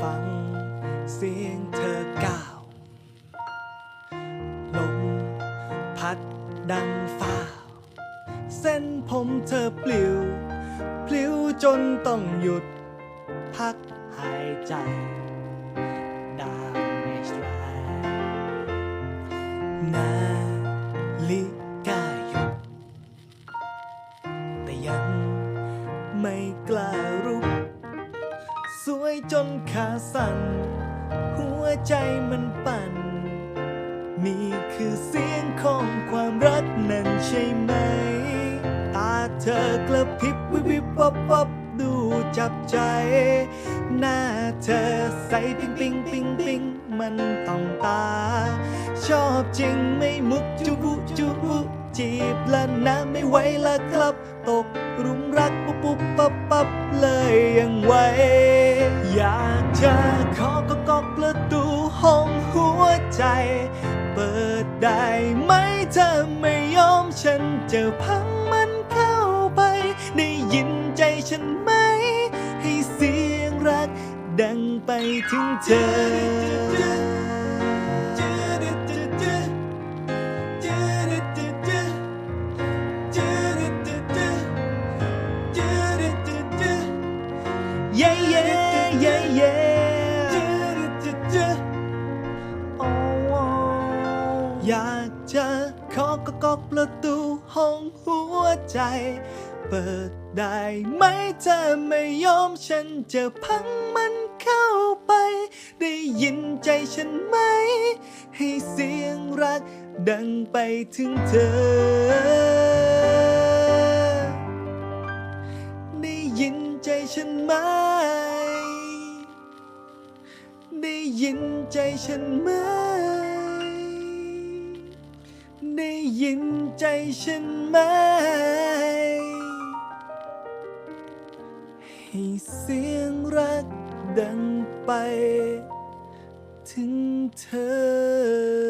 ฟังเสียงเธอก้าวลมพัดดังฟ้า เส้นผมเธอปลิว ปลิวจนต้องหยุด พักหายใจดาวไม่สลายนลิกาหยุด แต่ยังไม่กล้ารุก วยจนขาสั่น หัวใจมันปั่น นี่คือเสียงของความรักนั่นใช่ไหม ตาเธอกระพริบวิบวิบวับวับดูจับใจ หน้าเธอใสปิ๊งปิ๊งปิ๊งปิ๊งมันต้องตา ชอบจริงไม่มุกจุบุจุบุจีบและนะไม่ไหวละครับ ตกหลุมรักปุ๊บปุ๊บปั๊บปั๊บเลยยังไหว ประตูห้องหัวใจ เปิดได้ไหมเธอไม่ยอมฉันจะพังมันเข้าไป ได้ยินใจฉันไหม ให้เสียงรักดังไปถึงเธอเย้เย้เย้เย้ อยากจะขอกกอกประตูห้องหัวใจ เปิดได้ไหมเธอไม่ยอมฉันจะพังมันเข้าไป ได้ยินใจฉันไหม ให้เสียงรักดังไปถึงเธอ ได้ยินใจฉันไหม ได้ยินใจฉันไหม ได้ยินใจฉันไหม ให้เสียงรักดังไป ถึงเธอ